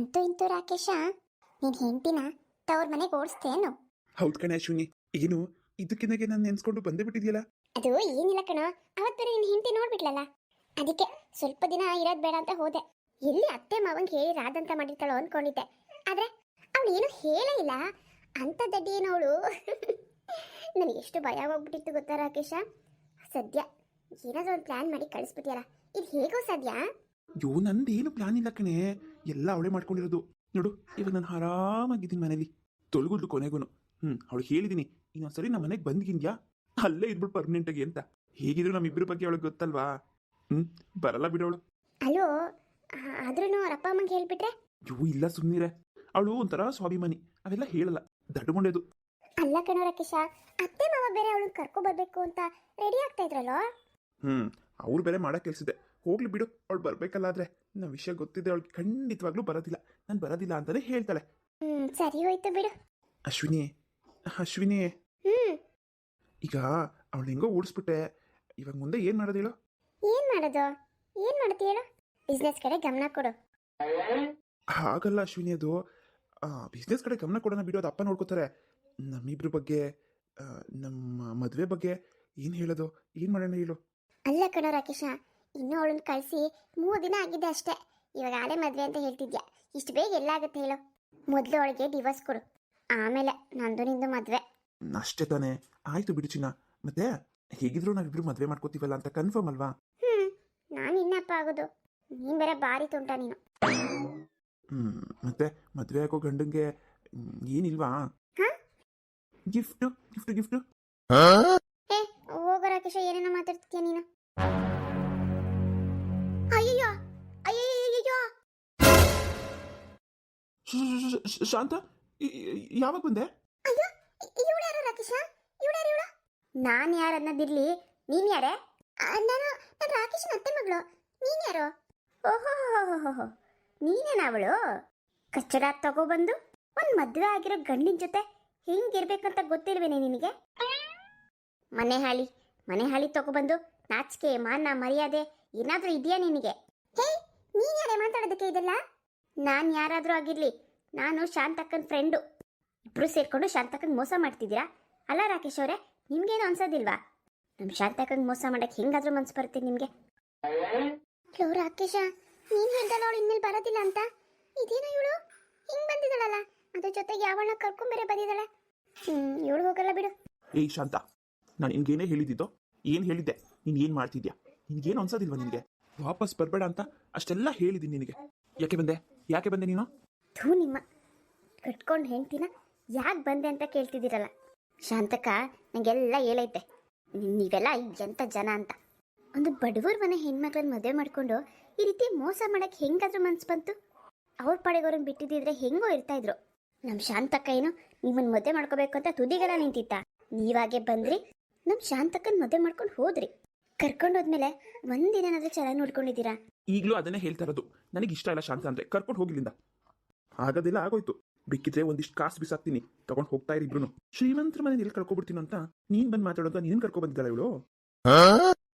ಅಂತೂ ಇಂತೂ ರಾಕೇಶ. ನೀನ್ ಹೆಂಡತಿನ? ತವ್ರ ಮನೆಗೆ ಓಡಿಸ್ತೇನು ಹೌದ್ ಕಣೆ ಅಶ್ವಿನಿ ಏನು ಇದಕ್ಕಿನಾಗೆ ನಾನು ನೆನ್ಸ್ಕೊಂಡು ಬಂದೇ ಬಿಟ್ಟಿದ್ಯಲ್ಲ ಅದು ಏನಿಲ್ಲ ಕಣ. ಅವತ್ತು ನಿನ್ ಹೆಂಡತಿ ನೋಡ್ಬಿಟ್ಲಲ್ಲ? ಅದಕ್ಕೆ ಸ್ವಲ್ಪ ದಿನ ಇರೋದ್ ಬೇಡ ಅಂತ ಹೋದೆ. ಎಲ್ಲಿ ಅತ್ತೆ ಮಾವಂಗ್ ಹೇಳಿ ರಾದಂತ ಮಾಡಿರ್ತಾಳೋ ಅನ್ಕೊಂಡಿದ್ದೆ. ಆದ್ರೆ ಅವ್ಳು ಏನು ಹೇಳೇ ಇಲ್ಲ. ಅಂತ ದಡ್ಡಿ ಏನು ಅವಳು? ನನಗೆ ಎಷ್ಟು ಭಯ ಹೋಗ್ಬಿಟ್ಟಿತ್ತು ಗೊತ್ತಾ ರಾಕೇಶ? ಸದ್ಯ ಏನಾದ್ರೂ ಒಂದು ಪ್ಲಾನ್ ಮಾಡಿ ಕಳಿಸ್ಬಿಟ್ಟಿಯಲ್ಲ ಇದು ಹೇಗೋ ಸದ್ಯ? ಯೋ ನಂದೇನು ಪ್ಲಾನ್ ಇಲ್ಲ ಕಣೆ. ಎಲ್ಲ ಅವಳೆ ಮಾಡ್ಕೊಂಡಿರೋದು. ನೋಡು ಇವಾಗ ನಾನು ಆರಾಮಾಗಿದ್ದೀನಿ ಮನೇಲಿ. ತೊಳಗುದ್ಲು ಕೊನೆಗೂ. ಹ್ಞೂ ಅವಳು ಹೇಳಿದೀನಿ ಇನ್ನೊಂದ್ಸರಿ ನಮ್ಮ ಮನೆಗೆ ಬಂದ್ಗಿಂದ್ಯಾ? ಅಲ್ಲೇ ಇದ್ಬಿಟ್ಟು ಪರ್ಮನೆಂಟ್ ಆಗಿ ಅಂತ. ಹೇಗಿದ್ರು ನಮ್ಮಿಬ್ಬರ ಬಗ್ಗೆ ಅವಳಿಗೆ ಗೊತ್ತಲ್ವಾ? ಹ್ಞೂ ಬರಲ್ಲ ಬಿಡೋಳು ಅಲೋ ಆದ್ರೂ ಅವ್ರ ಅಪ್ಪ ಅಮ್ಮಂಗೆ ಹೇಳ್ಬಿಟ್ರೆ? ಇವು ಇಲ್ಲ ಸುಮ್ಮನಿರೆ ಅವಳು ಒಂಥರ ಸ್ವಾಭಿಮಾನಿ ಅವೆಲ್ಲ ಹೇಳಲ್ಲ ದಡ್ಡಗೊಂಡೇದು ಅಲ್ಲ ಕಣೋ ರಾಕೇಶ ಅತ್ತೆ ಮಾವ ಬೇರೆ ಅವಳನ್ನ ಕರ್ಕೊ ಬರಬೇಕು ಅಂತ ರೆಡಿ ಆಗ್ತಾ ಇದ್ರಲ್ಲೋ ಹ್ಮ್ ಅವ್ರು ಬೇರೆ ಮಾಡಕ್ ಕೆಲ್ಸಿದೆ ಹೋಗ್ಲಿ ಬಿಡು ಅವಳು ಬರ್ಬೇಕಲ್ಲ ಆದ್ರೆ ನನ್ನ ವಿಷಯ ಗೊತ್ತಿದೆ ಅವಳು ಖಂಡಿತವಾಗ್ಲೂ ಬರೋದಿಲ್ಲ. ನಾನು ಬರೋದಿಲ್ಲ ಅಂತಾನೆ ಹೇಳ್ತಾಳೆ. ಹ್ಮ್ ಸರಿ ಹೋಯ್ತು ಬಿಡು. ಅಶ್ವಿನಿ ಅಶ್ವಿನಿ. ಹ್ಮ್. ಈಗ ಅವಳು ಹೆಂಗೋ ಓಡಿಸ್ಬಿಟ್ಟೆ. ಇವಾಗ ಮುಂದೆ ಏನ್ ಮಾಡೋದು ಹೇಳು? ಏನ್ ಮಾಡೋದು? ಏನ್ ಮಾಡ್ತಿ ಹೇಳು? ಬಿಸ್ನೆಸ್ ಕಡೆ ಗಮನ ಕೊಡು. ಹಾಗಲ್ಲ ಅಶ್ವಿನಿ ಅದು. ಬಿಸ್ನೆಸ್ ಕಡೆ ಗಮನ ಕೊಡೋಣ ಬಿಡು ಅದು ಅಪ್ಪ ನೋಡ್ಕೋತಾರೆ. ನಮ್ಮಿಬ್ರ ಬಗ್ಗೆ ಆ, ನಮ್ಮ ಮದುವೆ ಬಗ್ಗೆ ಏನು ಹೇಳೋದು? ಏನು ಮಾಡೋಣ ಹೇಳು? ಅಲ್ಲ ಕಣೋ ರಾಕೇಶ ಇನ್ನೂ ಅವಳನ್ನ ಕಳಿಸಿ ಮೂರು ದಿನ ಆಗಿದೆ ಅಷ್ಟೇ. ಇವಾಗ ಆಳೆ ಮದುವೆ ಅಂತ ಹೇಳ್ತಿದ್ಯಾ? ಇಷ್ಟು ಬೇಗ ಎಲ್ಲ ಆಗುತ್ತೆ ಹೇಳು. ಮೊದಲು ಅವಳಿಗೆ ಡಿವೋರ್ಸ್ ಕೊಡು. ಆಮೇಲೆ ನಂದು ನಿಂದು ಮದುವೆ. ಅಷ್ಟೇ ತಾನೇ. ಆಯ್ತು ಬಿಡು ಚಿನ್ನ. ಮತ್ತೆ ಹೇಗಿದ್ರು ನಾವಿಬ್ರು ಮದುವೆ ಮಾಡ್ಕೋತೀವಲ್ಲ ಅಂತ ಕನ್ಫರ್ಮ್ ಅಲ್ವಾ? ಹ್ಮ್ ನಾನು ಇನ್ನಪ್ಪ ಆಗೋದು. ನೀನ್ ಬೇರೆ ಬಾರಿ ತುಂಟ ನೀನು. ಹ್ಮ್ ಮತ್ತೆ ಮದುವೆ ಆಗೋ ಗಂಡಂಗೆ ಏನಿಲ್ವಾ? ಹಾ? ಗಿಫ್ಟ್ ಗಿಫ್ಟ್ ಗಿಫ್ಟ್ ಏ ಹೋಗೋ ರಾಕೇಶ ಏನೇನೋ ಮಾತಾಡ್ತೀಯ ನೀನು? ಶಾಂತ ಯಾವಾಗ ಬಂದೆ? ಅಯ್ಯೋ ಇವಳು ಯಾರು ರಾಕೇಶ? ಇವಳು ಯಾರು ನಾನು ಯಾರು ಅನ್ನೋದಿರ್ಲಿ ನೀನ್ ಯಾರೇ? ನಾನು ನಾನು ರಾಕೇಶನ ಅತ್ತೆ ಮಗಳು. ನೀನ್ ಯಾರು? ಓಹೋ ನೀನೇನ ಅವಳು? ಕಚ್ಚಡ ತಗೊಬಂದು ಒಂದ್ ಮದ್ವೆ ಆಗಿರೋ ಗಂಡಿನ ಜೊತೆ ಹೆಂಗಿರ್ಬೇಕಂತ ಗೊತ್ತಿಲ್ವೇನೆ ನಿನಗೆ? ಮನೆ ಹಾಳಿ ಮನೆ ಹಾಳಿ ತಗೊಬಂದು ನಾಚಿಕೆ, ಮಾನ, ಮರ್ಯಾದೆ ಏನಾದ್ರೂ ಇದೆಯಾ ನಿನಗೆ? ಹೇ, ನೀನ್ ಯಾರೇ ಮಾತಾಡೋದಕ್ಕೆ ಇದೆಲ್ಲ? ನಾನ್ ಯಾರಾದ್ರೂ ಆಗಿರ್ಲಿ ನಾನು ಶಾಂತಕ್ಕನ್ ಫ್ರೆಂಡು ಇಬ್ರು ಸೇರ್ಕೊಂಡು ಶಾಂತಕ್ಕಂಗೆ ಮೋಸ ಮಾಡ್ತಿದ್ದೀರಾ? ಅಲ್ಲ ರಾಕೇಶ್ ಅವರೇ ನಿಮ್ಗೇನು ಅನ್ಸೋದಿಲ್ವಾ? ನಮ್ಮ ಶಾಂತಕ್ಕಂಗೆ ಮೋಸ ಮಾಡಕ್ಕೆ ಹೆಂಗಾದ್ರೂ ಮನ್ಸು ಬರುತ್ತೆ ನಿಮಗೆ. ಹಲೋ ರಾಕೇಶ ನೀನ್ ಹೇಳ್ದಲ್ಲ ಅವಳು ಇನ್ಮೇಲೆ ಬರೋದಿಲ್ಲ ಅಂತ. ಇದೇನೋ ಇವಳು? ಹಿಂಗ್ ಬಂದಿದ್ದಾಳಲ್ಲ? ಅದ್ರ ಜೊತೆಗೆ ಯಾವಣ್ಣ ಕರ್ಕೊಂಬೇರೆ ಬಂದಿದ್ದಾಳೆ? ಹ್ಮ್ ಇವಳು ಹೋಗಲ್ಲ ಬಿಡು. ಏಯ್ ಶಾಂತ ನಾನು ನಿನ್ಗೇನೇ ಹೇಳಿದ್ದಿದ್ದೋ ಏನು ಹೇಳಿದ್ದೆ ನೀನು ಏನು ಮಾಡ್ತಿದ್ಯಾ? ನಿನ್ಗೇನ್ ಅನ್ಸೋದಿಲ್ವಾ ನಿನಗೆ? ವಾಪಸ್ ಬರಬೇಡ ಅಂತ ಅಷ್ಟೆಲ್ಲ ಹೇಳಿದೀನಿ ನಿನಗೆ. ಯಾಕೆ ಬಂದೆ? ಯಾಕೆ ಬಂದೆ ನೀನು? ಥೂ ನಿಮ್ಮ. ಕಟ್ಕೊಂಡು ಹೆಂಡ್ತಿನ ಯಾಕೆ ಬಂದೆ ಅಂತ ಕೇಳ್ತಿದ್ದೀರಲ್ಲ? ಶಾಂತಕ ನನಗೆಲ್ಲ ಹೇಳೈತೆ ನೀವೆಲ್ಲ ಎಂಥ ಜನ ಅಂತ. ಒಂದು ಬಡವರ ಮನೆ ಹೆಣ್ಮಕ್ಳನ್ನ ಮದುವೆ ಮಾಡಿಕೊಂಡು ಈ ರೀತಿ ಮೋಸ ಮಾಡೋಕ್ಕೆ ಹೆಂಗಾದ್ರೂ ಮನ್ಸು ಬಂತು? ಅವ್ರ ಪಡೆಗೋರನ್ನ ಬಿಟ್ಟಿದ್ದಿದ್ರೆ ಹೆಂಗೋ ಇರ್ತಾಯಿದ್ರು ನಮ್ಮ ಶಾಂತಕ್ಕ ಏನು ನಿಮ್ಮನ್ನ ಮದುವೆ ಮಾಡ್ಕೋಬೇಕು ಅಂತ ತುದಿಗೆಲ್ಲ ನಿಂತಿತ್ತ? ನೀವಾಗೆ ಬಂದ್ರಿ ನಮ್ಮ ಶಾಂತಕ್ಕನ ಮದುವೆ ಮಾಡ್ಕೊಂಡು ಹೋದ್ರಿ. ಕರ್ಕೊಂಡು ಹೋದ್ಮೇಲೆ ಒಂದಿನಾದ್ರೂ ಚೆನ್ನಾಗಿ ನೋಡ್ಕೊಂಡಿದ್ದೀರಾ? ಈಗಲೂ ಅದನ್ನೇ ಹೇಳ್ತಾ ಇರೋದು. ನನಗೆ ಇಷ್ಟ ಇಲ್ಲ ಶಾಂತ ಅಂದ್ರೆ. ಕರ್ಕೊಂಡು ಹೋಗಿಲ್ಲಿಂದ ಆಗೋದಿಲ್ಲ ಆಗೋಯ್ತು. ಬೇಕಿದ್ರೆ ಒಂದಿಷ್ಟು ಕಾಸು ಬಿಸಾಕ್ತೀನಿ. ತಗೊಂಡು ಹೋಗ್ತಾ ಇರಿ ಇಬ್ರು ಶ್ರೀಮಂತರ ಮನೆ ಎಲ್ಲಿ ಕರ್ಕೊಬಿಡ್ತೀನಿ ಅಂತ ನೀನ್ ಬಂದು ಮಾತಾಡೋದು ನೀನ್ ಕರ್ಕೊ ಬಂದಿದ್ದಾಳೆ ಇವಳು?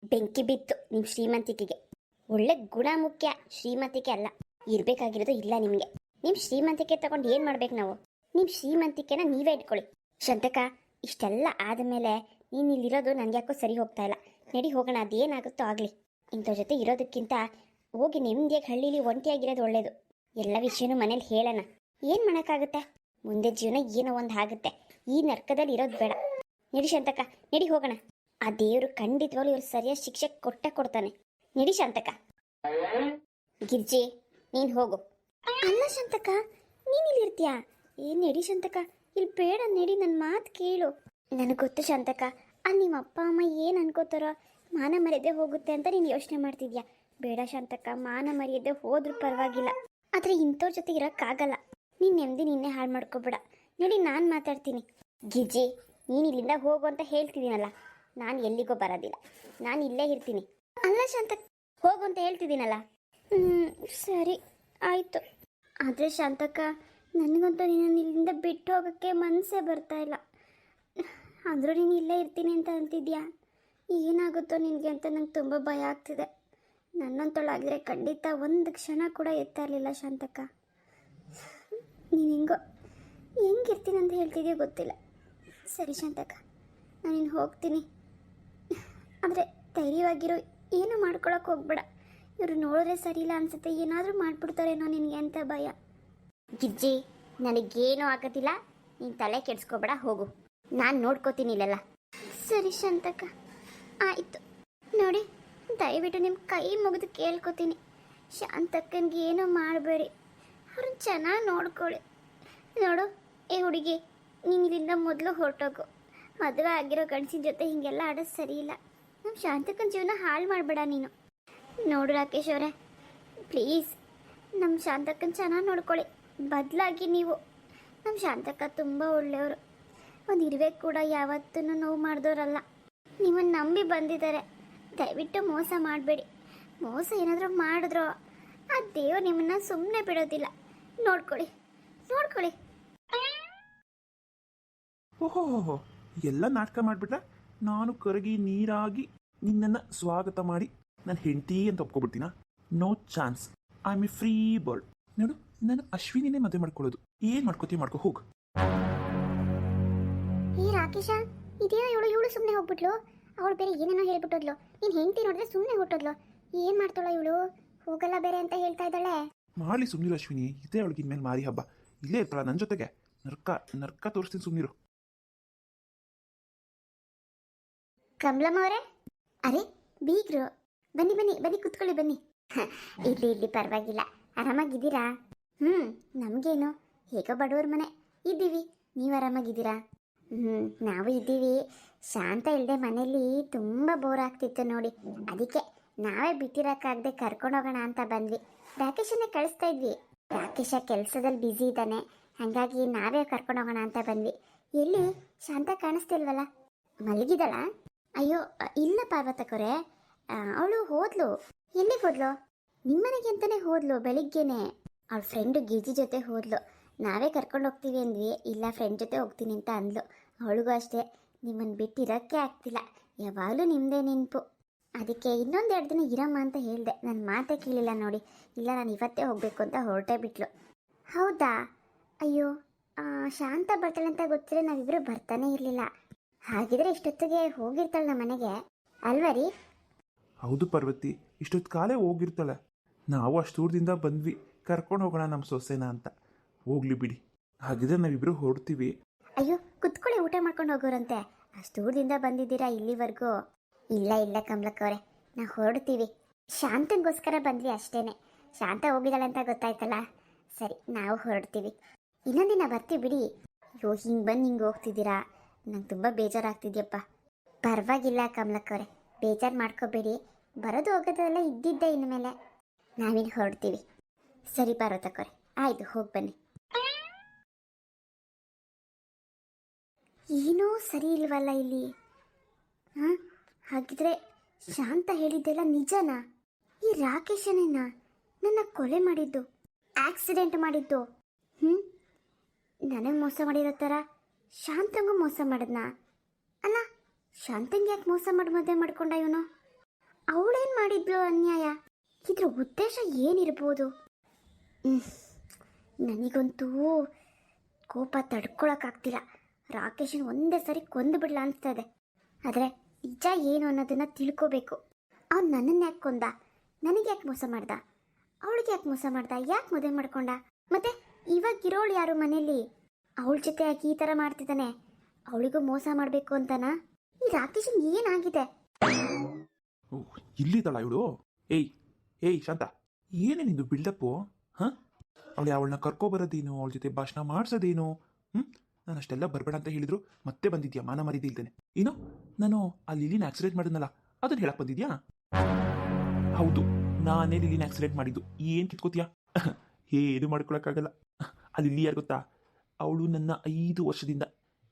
ಬೆಂಕಿ ಬಿತ್ತು ನಿಮ್ ಶ್ರೀಮಂತಿಕೆಗೆ. ಒಳ್ಳೆ ಗುಣ ಮುಖ್ಯ. ಶ್ರೀಮಂತಿಕೆ ಅಲ್ಲ. ಇರ್ಬೇಕಾಗಿರೋದು ಇಲ್ಲ ನಿಮ್ಗೆ. ನಿಮ್ ಶ್ರೀಮಂತಿಕೆ ತಗೊಂಡು ಏನ್ ಮಾಡ್ಬೇಕು ನಾವು? ನಿಮ್ ಶ್ರೀಮಂತಿಕೆನ ನೀವೇ ಇಟ್ಕೊಳ್ಳಿ. ಶಂತಕ ಇಷ್ಟೆಲ್ಲ ಆದಮೇಲೆ ನೀನ್ ಇಲ್ಲಿರೋದು ನನ್ಗೆ ಯಾಕೋ ಸರಿ ಹೋಗ್ತಾ ಇಲ್ಲ. ನಡಿ ಹೋಗೋಣ ಅದೇನಾಗುತ್ತೋ ಆಗ್ಲಿ. ಇಂಥ ಜೊತೆ ಇರೋದಕ್ಕಿಂತ ಹೋಗಿ ನೆಮ್ಮದಿಯಾಗಿ ಹಳ್ಳಿಲಿ ಒಂಟಿಯಾಗಿರೋದು ಒಳ್ಳೇದು. ಎಲ್ಲ ವಿಷಯನೂ ಮನೇಲಿ ಹೇಳೋಣ. ಏನ್ ಮಾಡೋಕ್ಕಾಗುತ್ತೆ? ಮುಂದೆ ಜೀವನ ಏನೋ ಒಂದು ಆಗುತ್ತೆ. ಈ ನರ್ಕದಲ್ಲಿ ಇರೋದು ಬೇಡ. ನಡಿ ಶಾಂತಕ ನಡಿ ಹೋಗೋಣ. ಆ ದೇವರು ಖಂಡಿತವಾಗ್ಲೂ ಇವ್ರು ಸರಿಯಾದ ಶಿಕ್ಷೆ ಕೊಟ್ಟ ಕೊಡ್ತಾನೆ. ನಡಿ ಶಾಂತಕ ಗಿರ್ಜಿ, ನೀನ್ ಹೋಗು. ಅಲ್ಲ ಶಾಂತಕ ನೀನು ಇಲ್ಲಿ ಇರ್ತೀಯಾ ಏ, ನಡಿ ಶಾಂತಕ ಇಲ್ಲಿ ಬೇಡ, ನಡಿ ನನ್ನ ಮಾತು ಕೇಳು. ನನಗೆ ಗೊತ್ತು ಶಾಂತಕ ಆ ನಿಮ್ಮ ಅಪ್ಪ, ಅಮ್ಮ ಏನು ಅನ್ಕೋತಾರೋ, ಮಾನ ಮರ್ಯಾದೆ ಹೋಗುತ್ತೆ ಅಂತ ನೀನು ಯೋಚನೆ ಮಾಡ್ತಿದ್ಯಾ? ಬೇಡ ಶಾಂತಕ ಮಾನ ಮರ್ಯಾದೆ ಹೋದ್ರೂ ಪರವಾಗಿಲ್ಲ. ಆದರೆ ಇಂಥವ್ರ ಜೊತೆ ಇರೋಕ್ಕಾಗಲ್ಲ ನೀನು ನೆಮ್ಮದಿ ನಿನ್ನೆ ಹಾಳು ಮಾಡ್ಕೋಬೇಡ. ನೋಡಿ, ನಾನು ಮಾತಾಡ್ತೀನಿ. ಗಿಜಿ ನೀನು ಇಲ್ಲಿಂದ ಹೋಗು ಅಂತ ಹೇಳ್ತಿದ್ದೀನಲ್ಲ. ನಾನು ಎಲ್ಲಿಗೋ ಬರೋದಿಲ್ಲ. ನಾನು ಇಲ್ಲೇ ಇರ್ತೀನಿ. ಅಲ್ಲ ಶಾಂತ ಹೋಗು ಅಂತ ಹೇಳ್ತಿದ್ದೀನಲ್ಲ. ಹ್ಞೂ ಸರಿ, ಆಯಿತು. ಆದರೆ ಶಾಂತಕ್ಕ, ನನಗಂತೂ ನೀನು ಇಲ್ಲಿಂದ ಬಿಟ್ಟು ಹೋಗೋಕ್ಕೆ ಮನಸ್ಸೇ ಬರ್ತಾ ಇಲ್ಲ. ಆದರೂ ನೀನು ಇಲ್ಲೇ ಇರ್ತೀನಿ ಅಂತ ಅಂತಿದ್ಯಾ? ಏನಾಗುತ್ತೋ ನಿನಗೆ ಅಂತ ನಂಗೆ ತುಂಬ ಭಯ ಆಗ್ತಿದೆ. ನನ್ನಂತೊಳಾಗಿದ್ರೆ ಖಂಡಿತ ಒಂದು ಕ್ಷಣ ಕೂಡ ಎತ್ತಾ ಇರಲಿಲ್ಲ ಶಾಂತಕ್ಕ. ನೀನು ಹೆಂಗೋ, ಹೆಂಗಿರ್ತೀನಿ ಅಂತ ಹೇಳ್ತಿದ್ಯೋ ಗೊತ್ತಿಲ್ಲ. ಸರಿ ಶಾಂತಕ್ಕ, ನಾನು ಇನ್ನು ಹೋಗ್ತೀನಿ. ಆದರೆ ಧೈರ್ಯವಾಗಿರೋ, ಏನು ಮಾಡ್ಕೊಳಕ್ಕೆ ಹೋಗ್ಬೇಡ. ಇವರು ನೋಡಿದ್ರೆ ಸರಿಯಿಲ್ಲ ಅನ್ಸುತ್ತೆ, ಏನಾದರೂ ಮಾಡ್ಬಿಡ್ತಾರೇನೋ ನಿನಗೆ ಅಂತ ಭಯ. ಗಿಜ್ಜಿ ನನಗೇನು ಆಗೋದಿಲ್ಲ ನೀನು ತಲೆ ಕೆಡ್ಸ್ಕೊಬೇಡ, ಹೋಗು. ನಾನು ನೋಡ್ಕೋತೀನಿ ಇಲ್ಲೆಲ್ಲ. ಸರಿ ಶಾಂತಕ್ಕ, ಆಯಿತು. ನೋಡಿ. ದಯವಿಟ್ಟು ನಿಮ್ಮ ಕೈ ಮುಗಿದು ಕೇಳ್ಕೊತೀನಿ. ಶಾಂತಕ್ಕನಿಗೆ ಏನೂ ಮಾಡಬೇಡಿ. ಅವ್ರನ್ನ ಚೆನ್ನಾಗಿ ನೋಡ್ಕೊಳ್ಳಿ. ನೋಡು, ಏ ಹುಡುಗಿ, ನೀನು ಇಲ್ಲಿಂದ ಮೊದಲು ಹೊರಟೋಗು. ಮದುವೆ ಆಗಿರೋ ಗಂಡಸಿನ ಜೊತೆ ಹೀಗೆಲ್ಲ ಆಡೋದು ಸರಿ ಇಲ್ಲ. ನಮ್ಮ ಶಾಂತಕ್ಕನ ಜೀವನ ಹಾಳು ಮಾಡಬೇಡ ನೀನು. ನೋಡು ರಾಕೇಶ್ ಅವರೇ, ಪ್ಲೀಸ್ ನಮ್ಮ ಶಾಂತಕ್ಕನ ಚೆನ್ನಾಗಿ ನೋಡ್ಕೊಳ್ಳಿ. ಬದಲಾಗಿ ನೀವು. ನಮ್ಮ ಶಾಂತಕ್ಕ ತುಂಬ ಒಳ್ಳೆಯವರು. ಒಂದು ಇರುವೆ ಕೂಡ ಯಾವತ್ತೂ ನೋವು ಮಾಡಿದವರಲ್ಲ ನಿಮ್ಮನ್ನು ನಂಬಿ ಬಂದಿದ್ದಾರೆ. ದಯವಿಟ್ಟು ಮೋಸ ಮಾಡಬೇಡಿ. ಮೋಸ ಏನಾದರೂ ಮಾಡಿದ್ರೋ ಆ ದೇವ್ರು ನಿಮ್ಮನ್ನ ಸುಮ್ಮನೆ ಬಿಡೋದಿಲ್ಲ. ನೋಡ್ಕೊಳ್ಳಿ ನೋಡ್ಕೊಳ್ಳಿ. ಓಹೋ ಎಲ್ಲ ನಾಟಕ ಮಾಡಿಬಿಟ್ರೆ? ನಾನು ಕರಗಿ ನೀರಾಗಿ ನಿನ್ನನ್ನು ಸ್ವಾಗತ ಮಾಡಿ ನನ್ನ ಹೆಂಡತಿ ಅಂತ ಒಪ್ಕೊಬಿಡ್ತೀನ? No chance. I am a free bird ನೋಡು ನಾನು ಅಶ್ವಿನಿನೇ ಮದುವೆ ಮಾಡ್ಕೊಳ್ಳೋದು. ಏನ್ ಮಾಡ್ಕೋತೀವಿ ಮಾಡ್ಕೋ ಹೋಗ್. ಈ ರಾಕೇಶ ಇದೇನೋ ಇವಳು ಇವಳು ಸುಮ್ಮನೆ ಹೋಗ್ಬಿಟ್ಲು? ಅವಳು ಬೇರೆ ಏನೇನೋ ಹೇಳ್ಬಿಟ್ಟೋದ್ಲು. ನೀನು ಹೆಂಡತಿ ನೋಡಿದ್ರೆ ಸುಮ್ಮನೆ ಹೊಟ್ಟೋದ್ಲು. ಏನು ಮಾಡ್ತಾಳ ಇವಳು? ಹೋಗಲ್ಲ ಬೇರೆ ಅಂತ ಹೇಳ್ತಾ ಇದ್ದಾಳೆ. ಮಾಲಿ ಸುಮ್ನಿರು ಅಶ್ವಿನಿ. ಇದೇ ಅವಳಿಗೆ ಇನ್ಮೇಲೆ ಮಾರಿ ಹಬ್ಬ. ಇಲ್ಲೇ ಇರ್ತಾಳ ನನ್ನ ಜೊತೆಗೆ? ನರ್ಕ ನರ್ಕ ತೋರಿಸ್ತೀನಿ ಸುಮ್ನಿರು. ಕಮಲಮ್ಮ ಅವರೇ? ಅರೆ ಬೀಗ್ರು. ಬನ್ನಿ ಬನ್ನಿ ಬನ್ನಿ ಕುತ್ಕೊಳ್ಳಿ ಬನ್ನಿ. ಇಲ್ಲಿ ಇಲ್ಲಿ ಪರವಾಗಿಲ್ಲ. ಆರಾಮಾಗಿದ್ದೀರಾ? ಹ್ಞೂ ನಮ್ಗೇನು. ಹೇಗೋ ಬಡವ್ರ ಮನೆ. ಇದ್ದೀವಿ. ನೀವು ಆರಾಮಾಗಿದ್ದೀರಾ? ನಾವು ಇದ್ದೀವಿ. ಶಾಂತ ಇಲ್ಲದೆ ಮನೇಲಿ ತುಂಬ ಬೋರ್ ಆಗ್ತಿತ್ತು ನೋಡಿ. ಅದಕ್ಕೆ ನಾವೇ ಬಿಟ್ಟಿರೋಕ್ಕಾಗದೆ ಕರ್ಕೊಂಡೋಗೋಣ ಅಂತ ಬಂದ್ವಿ. ರಾಕೇಶನ್ನೇ ಕಳಿಸ್ತಾ ಇದ್ವಿ. ರಾಕೇಶ ಕೆಲಸದಲ್ಲಿ ಬ್ಯುಸಿ ಇದ್ದಾನೆ. ಹಾಗಾಗಿ ನಾವೇ ಕರ್ಕೊಂಡೋಗೋಣ ಅಂತ ಬಂದ್ವಿ. ಎಲ್ಲಿ? ಶಾಂತ ಕಾಣಿಸ್ತಿಲ್ವಲ್ಲ? ಮಲಗಿದಳ ಅಯ್ಯೋ, ಇಲ್ಲ ಪಾರ್ವತಕರೇ ಅವಳು ಹೋದ್ಲು. ಎಲ್ಲಿಗೆ ಹೋದ್ಲು? ನಿಮ್ಮನೆಗೆ ಅಂತಾನೆ ಹೋದ್ಲು, ಬೆಳಿಗ್ಗೆನೆ. ಅವಳ ಫ್ರೆಂಡು ಗಿಜಿ ಜೊತೆ ಹೋದ್ಲು. ನಾವೇ ಕರ್ಕೊಂಡು ಹೋಗ್ತೀವಿ ಅಂದ್ವಿ. ಇಲ್ಲ ಫ್ರೆಂಡ್ ಜೊತೆ ಹೋಗ್ತೀನಿ ಅಂತ ಅಂದ್ಲು. ಅವಳಿಗೂ ಅಷ್ಟೇ. ನಿಮ್ಮನ್ನು ಬಿಟ್ಟಿರೋಕ್ಕೆ ಆಗ್ತಿಲ್ಲ. ಯಾವಾಗಲೂ ನಿಮ್ಮದೇ ನೆನಪು. ಅದಕ್ಕೆ ಇನ್ನೊಂದೆರಡು ದಿನ ಇರಮ್ಮ ಅಂತ ಹೇಳಿದೆ. ನನ್ನ ಮಾತೇ ಕೇಳಿಲ್ಲ ನೋಡಿ. ಇಲ್ಲ, ನಾನು ಇವತ್ತೇ ಹೋಗಬೇಕು ಅಂತ ಹೊರಟೇ ಬಿಟ್ಲು. ಹೌದಾ? ಅಯ್ಯೋ ಶಾಂತ ಬರ್ತಾಳೆ ಅಂತ ಗೊತ್ತಿದ್ರೆ ನಾವಿಬ್ಬರು ಬರ್ತಾನೆ ಇರಲಿಲ್ಲ. ಹಾಗಿದ್ರೆ ಇಷ್ಟೊತ್ತಿಗೆ ಹೋಗಿರ್ತಾಳೆ ನಮ್ಮ ಮನೆಗೆ. ಅಲ್ವಾ ರೀ? ಹೌದು ಪಾರ್ವತಿ, ಇಷ್ಟೊತ್ತು ಕಾಲೇ ಹೋಗಿರ್ತಾಳೆ. ನಾವು ಅಷ್ಟು ದೂರದಿಂದ ಬಂದ್ವಿ. ಕರ್ಕೊಂಡು ಹೋಗೋಣ ನಮ್ಮ ಸೊಸೆನ ಅಂತ. ಹೋಗ್ಲಿ ಬಿಡಿ. ಹಾಗಿದ್ರೆ ನಾವಿಬ್ರು ಹೊರಡ್ತೀವಿ. ಅಯ್ಯೋ, ಕುತ್ಕೊಳ್ಳಿ, ಊಟ ಮಾಡ್ಕೊಂಡು ಹೋಗೋರಂತೆ. ಅಷ್ಟು ದೂರದಿಂದ ಬಂದಿದ್ದೀರಾ ಇಲ್ಲಿವರೆಗೂ? ಇಲ್ಲ ಇಲ್ಲ ಕಮಲಕ್ಕವ್ರೆ ನಾವು ಹೊರಡ್ತೀವಿ. ಶಾಂತಂಗೋಸ್ಕರ ಬಂದ್ವಿ ಅಷ್ಟೇನೆ. ಶಾಂತ ಹೋಗಿದ್ದಾಳೆ ಅಂತ ಗೊತ್ತಾಯ್ತಲ್ಲ? ಸರಿ, ನಾವು ಹೊರಡ್ತೀವಿ. ಇನ್ನೊಂದಿನ ಬರ್ತೀವಿ ಬಿಡಿ. ಅಯ್ಯೋ, ಹಿಂಗೆ ಬಂದು ಹಿಂಗೆ ಹೋಗ್ತಿದ್ದೀರಾ? ನಂಗೆ ತುಂಬ ಬೇಜಾರಾಗ್ತಿದ್ಯಪ್ಪ. ಪರವಾಗಿಲ್ಲ ಕಮಲಕ್ಕವ್ರೆ, ಬೇಜಾರು ಮಾಡ್ಕೋಬೇಡಿ. ಬರೋದು ಹೋಗೋದೆಲ್ಲ ಇದ್ದಿದ್ದೆ ಇನ್ಮೇಲೆ. ನಾವಿನ್ನು ಹೊರಡ್ತೀವಿ. ಸರಿ ಪಾರ್ವತಕ್ಕವ್ರೆ, ಆಯಿತು, ಹೋಗಿ ಬನ್ನಿ. ಏನೂ ಸರಿ ಇಲ್ವಲ್ಲ ಇಲ್ಲಿ? ಹಾಂ? ಹಾಗಿದ್ರೆ ಶಾಂತ ಹೇಳಿದ್ದೆಲ್ಲ ನಿಜನಾ? ಈ ರಾಕೇಶನೇನ ನನ್ನ ಕೊಲೆ ಮಾಡಿದ್ದು, ಆಕ್ಸಿಡೆಂಟ್ ಮಾಡಿದ್ದು. ಹ್ಞೂ ನನಗೆ ಮೋಸ ಮಾಡಿರೋ ಥರ ಶಾಂತಂಗೂ ಮೋಸ ಮಾಡಿದ್ನಾ? ಅಲ್ಲ, ಶಾಂತಂಗೆ ಯಾಕೆ ಮೋಸ ಮಾಡಿ, ಮದುವೆ ಮಾಡ್ಕೊಂಡ ಇವನು? ಅವಳೇನು ಮಾಡಿದ್ಲು ಅನ್ಯಾಯ? ಇದ್ರ ಉದ್ದೇಶ ಏನಿರ್ಬೋದು. ನನಗಂತೂ ಕೋಪ ತಡ್ಕೊಳಕ್ಕಾಗ್ತಿಲ್ಲ ರಾಕೇಶನ್ ಒಂದೇ ಸರಿ ಕೊಂದು ಬಿಡ್ಲಾ ಅನಿಸ್ತಾ ಇದೆ ಆದರೆ ನಿಜ ಏನು ಅನ್ನೋದನ್ನ ತಿಳ್ಕೋಬೇಕು. ಅವ್ನು ನನ್ನನ್ನು ಯಾಕೆ ಕೊಂದ? ನನಗೆ ಯಾಕೆ ಮೋಸ ಮಾಡ್ದ? ಅವಳಿಗೆ ಯಾಕೆ ಮೋಸ ಮಾಡ್ದ? ಯಾಕೆ ಮದುವೆ ಮಾಡ್ಕೊಂಡ? ಮತ್ತೆ ಇವಾಗ ಇರೋಳು ಯಾರು ಮನೆಯಲ್ಲಿ? ಅವಳ ಜೊತೆ ಯಾಕೆ ಈ ಥರ ಮಾಡ್ತಿದ್ದಾನೆ. ಅವಳಿಗೂ ಮೋಸ ಮಾಡಬೇಕು ಅಂತನಾ? ಈ ರಾಕೇಶನ್ ಏನಾಗಿದೆ? ಇಲ್ಲಿದ್ದಾಳ ಇವಳು? ಏಯ್ ಏಯ್, ಶಾಂತ. ಏನೇ ನಿಂದು ಬಿಲ್ಡಪ್ಪು ಹಾಂ? ಅವಳು ಅವಳನ್ನ ಕರ್ಕೊಬರೋದೇನು ಅವಳ ಜೊತೆ ಭಾಷಣ ಮಾಡಿಸೋದೇನು? ಹ್ಞೂ ನಾನು ಅಷ್ಟೆಲ್ಲ ಬರಬೇಡ ಅಂತ ಹೇಳಿದ್ರು, ಮತ್ತೆ ಬಂದಿದ್ಯಾ? ಮಾನ ಮರಿದಿ ಏನು? ನಾನು ಆ ಲಿಲಿನ ಆಕ್ಸಿಡೆಂಟ್ ಮಾಡಿದ್ನಲ್ಲ, ಅದನ್ನ ಹೇಳಕ್ ಬಂದಿದ್ಯಾ? ಹೌದು, ನಾನೇ ಲಿಲಿನ ಆಕ್ಸಿಡೆಂಟ್ ಮಾಡಿದ್ದು. ಏನ್ ಕಿತ್ಕೋತೀಯಾ? ಏನು ಮಾಡ್ಕೊಳಕ್ಕಾಗಲ್ಲ. ಆ ಲಿಲಿ ಯಾರು ಗೊತ್ತಾ? ಅವಳು ನನ್ನ ಐದು ವರ್ಷದಿಂದ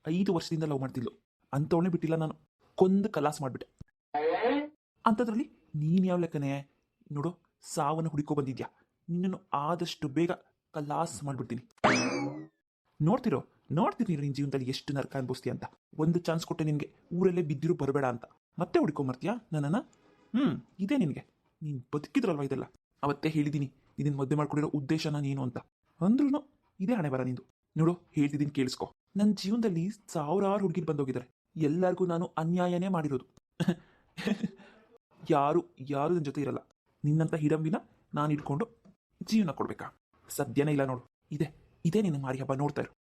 ಐದು ವರ್ಷದಿಂದ ಲವ್ ಮಾಡ್ತಿದ್ಲು. ಅಂಥವಳೇ ಬಿಟ್ಟಿಲ್ಲ ನಾನು. ಕೊಂದು ಕಲಾಸ್ ಮಾಡ್ಬಿಟ್ಟೆ. ಅಂಥದ್ರಲ್ಲಿ ನೀನು ಯಾವ ಲೆಕ್ಕನೆ? ನೋಡು, ಸಾವನ್ನು ಹುಡುಕೋ ಬಂದಿದ್ಯಾ? ನಿನ್ನನ್ನು ಆದಷ್ಟು ಬೇಗ ಕಲಾಸ್ ಮಾಡ್ಬಿಡ್ತೀನಿ. ನೋಡ್ತಿರೋ ನೋಡ್ತೀನಿ ನಿನ್ನ ಜೀವನದಲ್ಲಿ ಎಷ್ಟು ನರಕ ಅನ್ಭವಿಸ್ತೀಯ ಅಂತ? ಒಂದು ಚಾನ್ಸ್ ಕೊಟ್ಟೆ ನಿನಗೆ. ಊರಲ್ಲೇ ಬಿದ್ದಿರು ಬರಬೇಡ ಅಂತ. ಮತ್ತೆ ಹುಡ್ಕೊಂಬರ್ತೀಯಾ ನನ್ನನ್ನು? ಹ್ಞೂ ಇದೇ ನಿನಗೆ. ನೀನು ಬದುಕಿದ್ರಲ್ವ ಇದೆಲ್ಲ? ಅವತ್ತೇ ಹೇಳಿದ್ದೀನಿ ನಿನ್ನ ಮದುವೆ ಮಾಡ್ಕೊಂಡಿರೋ ಉದ್ದೇಶ ನೀನು ಅಂತ. ಅಂದ್ರೂ ಇದೇ ಹಣೆ ಬರ ನಿಂದು. ನೋಡು ಹೇಳ್ತಿದ್ದೀನಿ ಕೇಳಿಸ್ಕೊ. ನನ್ನ ಜೀವನದಲ್ಲಿ ಸಾವಿರಾರು ಹುಡುಗಿರು ಬಂದೋಗಿದ್ದಾರೆ ಎಲ್ಲರಿಗೂ ನಾನು ಅನ್ಯಾಯನೇ ಮಾಡಿರೋದು. ಯಾರು ಯಾರು ನನ್ನ ಜೊತೆ ಇರಲ್ಲ. ನಿನ್ನಂತ ಹಿಡಂಬಿನ ನಾನು ಇಟ್ಕೊಂಡು ಜೀವನ ಕೊಡ್ಬೇಕಾ? ಸದ್ಯನೇ ಇಲ್ಲ ನೋಡು. ಇದೆ, ಇದೇ ನಿನ್ನ ಮಾರಿ ಹಬ್ಬ ನೋಡ್ತಾ ಇರು.